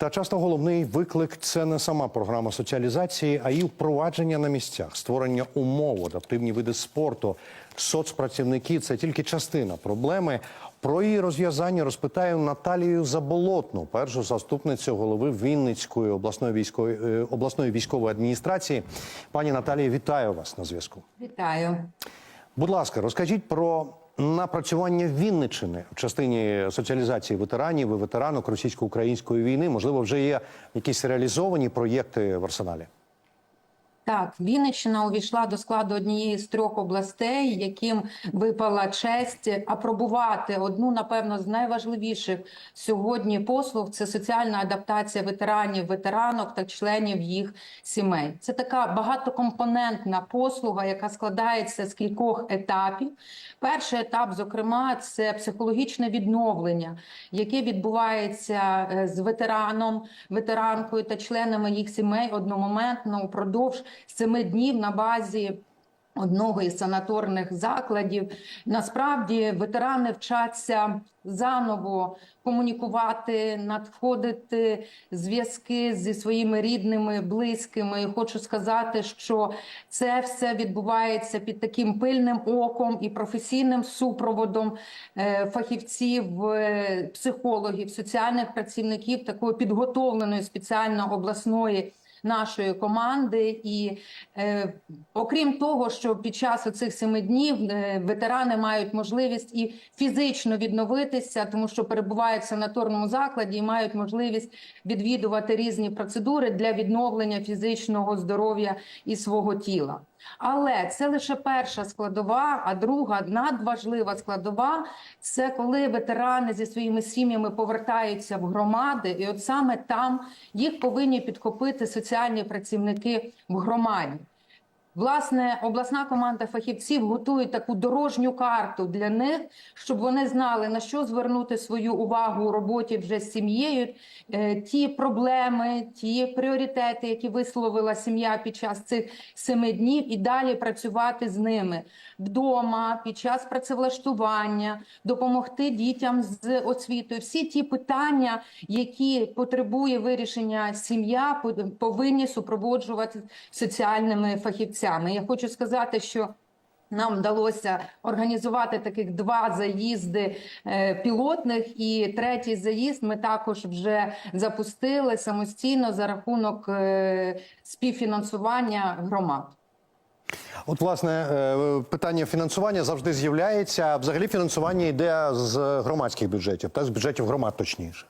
Та часто головний виклик це не сама програма соціалізації, а й впровадження на місцях, створення умов, адаптивні види спорту. Соцпрацівники це тільки частина проблеми. Про її розв'язання розпитаю Наталію Заболотну, першу заступницю голови Вінницької обласної військової е, обласної військової адміністрації. Пані Наталія, вітаю вас на зв'язку. Вітаю. Будь ласка, розкажіть про напрацювання Вінничини в частині соціалізації ветеранів і ветеранок російсько-української війни. Можливо, вже є якісь реалізовані проєкти в арсеналі. Так, Вінниччина увійшла до складу однієї з трьох областей, яким випала честь апробувати одну, напевно, з найважливіших сьогодні послуг це соціальна адаптація ветеранів, ветеранок та членів їх сімей. Це така багатокомпонентна послуга, яка складається з кількох етапів. Перший етап, зокрема, це психологічне відновлення, яке відбувається е, з ветераном, ветеранкою та членами їх сімей одномоментно упродовж семи днів на базі. Одного із санаторних закладів насправді ветерани вчаться заново комунікувати, надходити зв'язки зі своїми рідними, близькими. І Хочу сказати, що це все відбувається під таким пильним оком і професійним супроводом е, фахівців, е, психологів, соціальних працівників такої підготовленої спеціально обласної нашої команди, і е, окрім того, що під час оцих семи днів е, ветерани мають можливість і фізично відновитися, тому що перебувають в санаторному закладі і мають можливість відвідувати різні процедури для відновлення фізичного здоров'я і свого тіла. Але це лише перша складова, а друга надважлива складова це коли ветерани зі своїми сім'ями повертаються в громади, і от саме там їх повинні підхопити соціальні працівники в громаді. Власне, обласна команда фахівців готує таку дорожню карту для них, щоб вони знали на що звернути свою увагу у роботі вже з сім'єю. Е, Ті проблеми, ті пріоритети, які висловила сім'я під час цих семи днів, і далі працювати з ними вдома під час працевлаштування, допомогти дітям з освітою. Всі ті питання, які потребує вирішення сім'я, повинні супроводжувати соціальними фахівцями. Я хочу сказати, що нам вдалося організувати таких два заїзди е, пілотних, і третій заїзд ми також вже запустили самостійно за рахунок е, співфінансування громад. От, власне, е, питання фінансування завжди з'являється. Взагалі, фінансування йде з громадських бюджетів, та з бюджетів громад точніше.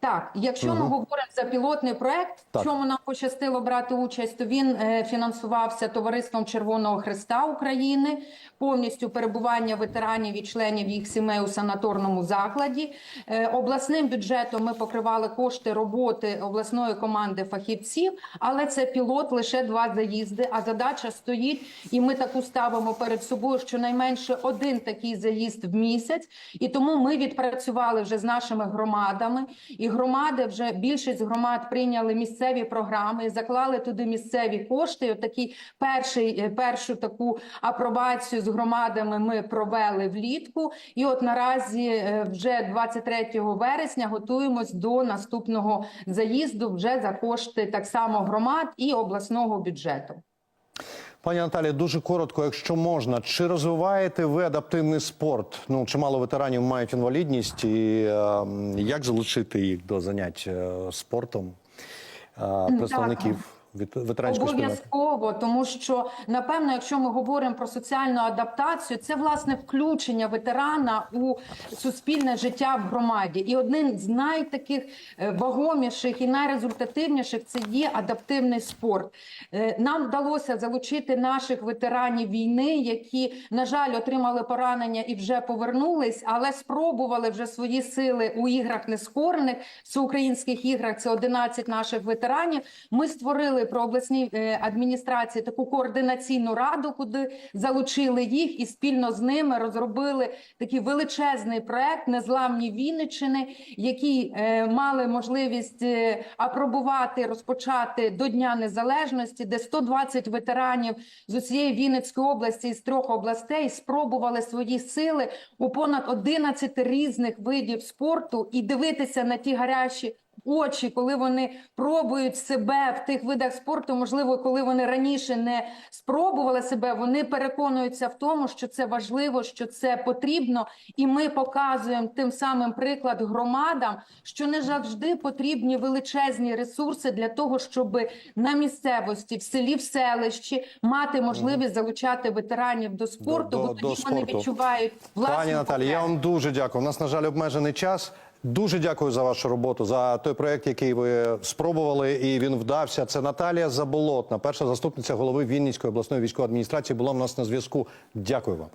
Так, якщо ми говоримо за пілотний проект, Так. в чому нам пощастило брати участь, то він е, фінансувався товариством Червоного Христа України, повністю перебування ветеранів і членів їх сімей у санаторному закладі. Е, обласним бюджетом ми покривали кошти роботи обласної команди фахівців, але це пілот лише два заїзди. А задача стоїть, і ми таку ставимо перед собою, щонайменше один такий заїзд в місяць. І тому ми відпрацювали вже з нашими громадами. І громади вже більшість громад прийняли місцеві програми, заклали туди місцеві кошти. І Отакий перший е, першу таку апробацію з громадами ми провели влітку. І от наразі е, вже 23 вересня готуємось до наступного заїзду вже за кошти так само громад і обласного бюджету. Пані Наталі, дуже коротко, якщо можна, чи розвиваєте ви адаптивний спорт? Ну, чимало ветеранів мають інвалідність, і е, як залучити їх до занять е, спортом е, представників від? Обов'язково, тому що напевно, якщо ми говоримо про соціальну адаптацію, це власне включення ветерана у суспільне життя в громаді. І один з найтаких е, вагоміших і найрезультативніших це є адаптивний спорт. Е, Нам вдалося залучити наших ветеранів війни, які, на жаль, отримали поранення і вже повернулись, але спробували вже свої сили у іграх нескорених всеукраїнських іграх. Це 11 наших ветеранів. Ми створили про обласній е, адміністрації таку координаційну раду, куди залучили їх і спільно з ними розробили такий величезний проект Незламні Вінничини, які е, мали можливість е, апробувати розпочати до Дня Незалежності, де 120 ветеранів з усієї Вінницької області з трьох областей спробували свої сили у понад 11 різних видів спорту. І дивитися на ті гарячі очі, коли вони пробують себе в тих видах спорту, можливо, коли вони раніше не спробували себе, вони переконуються в тому, що це важливо, що це потрібно, і ми показуємо тим самим приклад громадам, що не завжди потрібні величезні ресурси для того, щоб на місцевості, в селі, в селищі мати можливість залучати ветеранів до спорту, до- бо до тоді вони спорту. відчувають власну Пані Наталі, я вам дуже дякую. У нас, на жаль, обмежений час. Дуже дякую за вашу роботу, за той проект, який ви спробували, і він вдався. Це Наталія Заболотна, перша заступниця голови Вінницької обласної військової адміністрації, була в нас на зв'язку. Дякую вам.